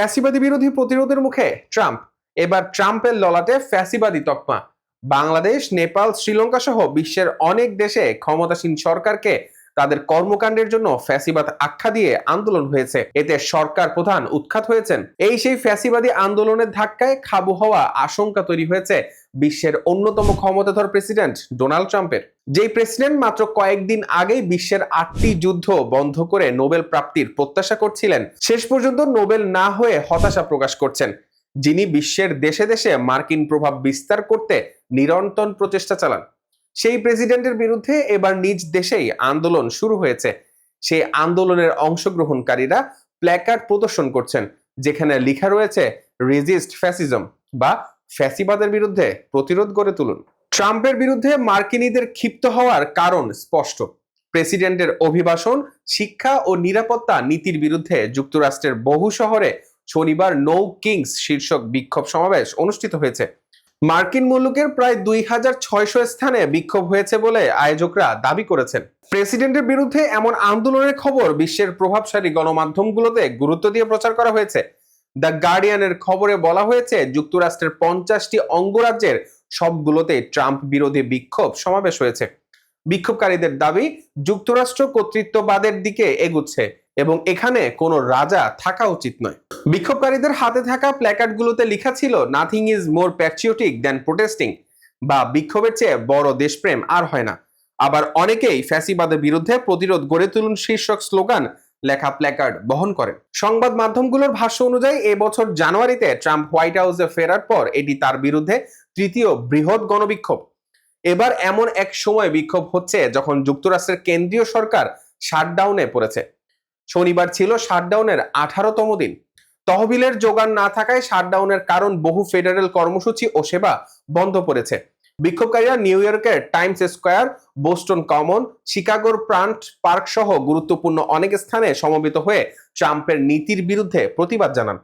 ফ্যাসিবাদী বিরোধী প্রতিরোধের মুখে ট্রাম্প। এবার ট্রাম্পের ললাটে ফ্যাসিবাদী তকমা। বাংলাদেশ, নেপাল শ্রীলঙ্কা সহ বিশ্বের অনেক দেশে ক্ষমতাসীন সরকারকে তাদের কর্মকাণ্ডের জন্য ফ্যাসিবাদ আখ্যা দিয়ে আন্দোলন হয়েছে। এতে সরকার প্রধান উৎখাত হয়েছেন। এই সেই ফ্যাসিবাদী আন্দোলনের ধাক্কায় খাবু হওয়া আশঙ্কা তৈরি হয়েছে বিশ্বের অন্যতম ক্ষমতাধর প্রেসিডেন্ট ডোনাল্ড ট্রাম্পের। যেই প্রেসিডেন্ট মাত্র কয়েকদিন আগেই বিশ্বের আটটি যুদ্ধ বন্ধ করে নোবেল প্রাপ্তির প্রত্যাশা করছিলেন। শেষ পর্যন্ত নোবেল না হয়ে হতাশা প্রকাশ করছেন। যিনি বিশ্বের দেশে দেশে মার্কিন প্রভাব বিস্তার করতে নিরন্তর প্রচেষ্টা চালান। সেই প্রেসিডেন্টের বিরুদ্ধে এবার নিজ দেশেই আন্দোলন শুরু হয়েছে। সেই আন্দোলনের অংশগ্রহণকারীরা প্ল্যাকার্ড প্রদর্শন করছেন, যেখানে লেখা রয়েছে, রেজিস্ট ফ্যাসিজম বা ফ্যাসিবাদের বিরুদ্ধে প্রতিরোধ গড়ে তুলুন ট্রাম্পের বিরুদ্ধে মার্কিনীদের ক্ষিপ্ত হওয়ার কারণ স্পষ্ট। প্রেসিডেন্টের অভিবাসন, শিক্ষা ও নিরাপত্তা নীতির বিরুদ্ধে যুক্তরাষ্ট্রের বহু শহরে শনিবার নো কিংস শীর্ষক বিক্ষোভ সমাবেশ অনুষ্ঠিত হয়েছে। মার্কিন মুলুকের প্রায় দুই হাজার ছয়শো স্থানে বিক্ষোভ হয়েছে বলে আয়োজকরা দাবি করেছেন। প্রেসিডেন্টের বিরুদ্ধে এমন আন্দোলনের খবর বিশ্বের প্রভাবশালী গণমাধ্যমগুলোতে গুরুত্ব দিয়ে প্রচার করা হয়েছে। দ্য গার্ডিয়ানের খবরে বলা হয়েছে, যুক্তরাষ্ট্রের পঞ্চাশটি অঙ্গরাজ্যের সবগুলোতে ট্রাম্প বিরোধী বিক্ষোভ সমাবেশ হয়েছে। বিক্ষোভকারীদের দাবি, যুক্তরাষ্ট্র কর্তৃত্ববাদের দিকে এগুচ্ছে এবং এখানে কোনো রাজা থাকা উচিত নয়। বিক্ষোভকারীদের হাতে থাকা প্ল্যাকার্ডগুলোতে লেখা ছিল nothing is more patriotic than protesting বা বিক্ষোভের চেয়ে বড় দেশপ্রেম আর হয় না। আবার অনেকেই ফ্যাসিবাদের বিরুদ্ধে প্রতিরোধ গড়ে তুলুন শীর্ষক স্লোগান লেখা প্ল্যাকার্ড বহন করেন। সংবাদ মাধ্যমগুলোর ভাষ্য অনুযায়ী এবছর জানুয়ারিতে ট্রাম্প হোয়াইট হাউসে ফেরার পর এটি তার বিরুদ্ধে তৃতীয় বৃহৎ গণবিক্ষোভ। এবার এমন এক সময় বিক্ষোভ হচ্ছে যখন যুক্তরাষ্ট্রের কেন্দ্রীয় সরকার শাটডাউনে পড়েছে। শনিবার ছিল শাটডাউনের আঠারোতম দিন। তহবিলের যোগান না থাকায় শাটডাউনের কারণ বহু ফেডারেল কর্মসূচি ও সেবা বন্ধ পড়েছে। বিক্ষোভকারীরা নিউ ইয়র্কের টাইমস স্কোয়ার, বোস্টন কমন, শিকাগোর প্রান্ট পার্ক সহ গুরুত্বপূর্ণ অনেক স্থানে সমবেত হয়ে ট্রাম্পের নীতির বিরুদ্ধে প্রতিবাদ জানান।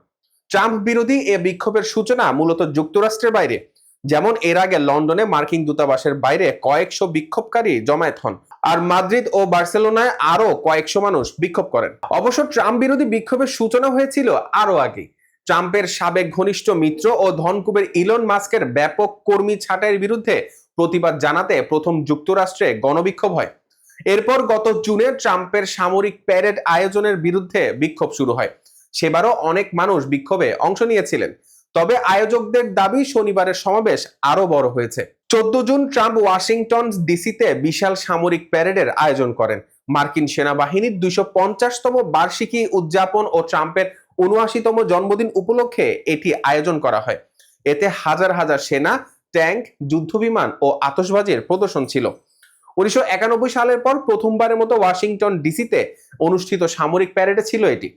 ট্রাম্প বিরোধী এ বিক্ষোভের সূচনা মূলত যুক্তরাষ্ট্রের বাইরে। যেমন এর আগে লন্ডনে মার্কিন দূতাবাসের বাইরে কয়েকশো বিক্ষোভকারী জমায়েত হন আর মাদ্রিদ ও বার্সেলোনায় আরও কয়েকশো মানুষ বিক্ষোভ করেন। অবশ্য ট্রাম্প বিরোধী বিক্ষোভের সূচনা হয়েছিল আরও আগে। ট্রাম্পের সাবেক ঘনিষ্ঠ মিত্র ও ধনকুবের ইলন মাস্কের ব্যাপক কর্মী ছাঁটাইয়ের বিরুদ্ধে প্রতিবাদ জানাতে প্রথম যুক্তরাষ্ট্রে গণবিক্ষোভ হয়। এরপর গত জুনে ট্রাম্পের সামরিক প্যারেড আয়োজনের বিরুদ্ধে বিক্ষোভ শুরু হয়। সেবারও অনেক মানুষ বিক্ষোভে অংশ নিয়েছিলেন। তবে আয়োজকদের দাবি শনিবারের সমাবেশ আরও বড় হয়েছে। চোদ্দ জুন ট্রাম্প ওয়াশিংটন ডিসিতে বিশাল সামরিক প্যারেডের আয়োজন করেন। মার্কিন সেনাবাহিনীর দুইশো পঞ্চাশতম বার্ষিকী উদযাপন ও ট্রাম্পের উনআশিতম জন্মদিন উপলক্ষে এটি আয়োজন করা হয়। এতে হাজার হাজার সেনা, ট্যাঙ্ক, যুদ্ধবিমান ও আতসবাজির প্রদর্শন ছিল। উনিশশো একানব্বই সালের পর প্রথমবারের মতো ওয়াশিংটন ডিসিতে অনুষ্ঠিত সামরিক প্যারেডে ছিল এটি।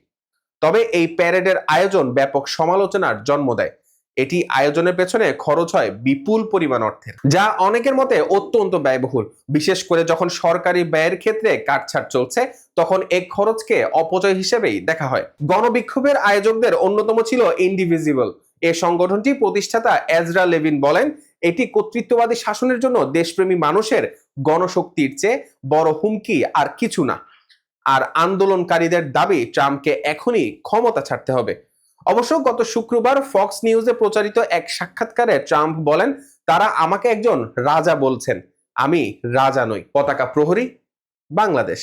তবে এই প্যারেডের আয়োজন ব্যাপক সমালোচনার জন্ম দেয়। এটি আয়োজনের পেছনে খরচ হয় বিপুল পরিমাণ অর্থের, যা অনেকের মতে অত্যন্ত ব্যয়বহুল। বিশেষ করে যখন সরকারি ব্যয়ের ক্ষেত্রে কাটছাট চলছে, তখন এই খরচকে অপচয় হিসেবেই দেখা হয়। গণবিক্ষোভের আয়োজকদের অন্যতম ছিল ইন্ডিভিজিবল এ সংগঠনটি প্রতিষ্ঠাতা এজরা লেভিন বলেন, এটি কর্তৃত্ববাদী শাসনের জন্য দেশপ্রেমী মানুষের গণশক্তির চেয়ে বড় হুমকি আর কিছু না। আর আন্দোলনকারীদের দাবি ট্রাম্পকে এখনই ক্ষমতা ছাড়তে হবে। অবশ্য গত শুক্রবার ফক্স নিউজে প্রচারিত এক সাক্ষাৎকারে ট্রাম্প বলেন, তারা আমাকে একজন রাজা বলছেন। আমি রাজা নই, পতাকা প্রহরী, বাংলাদেশ।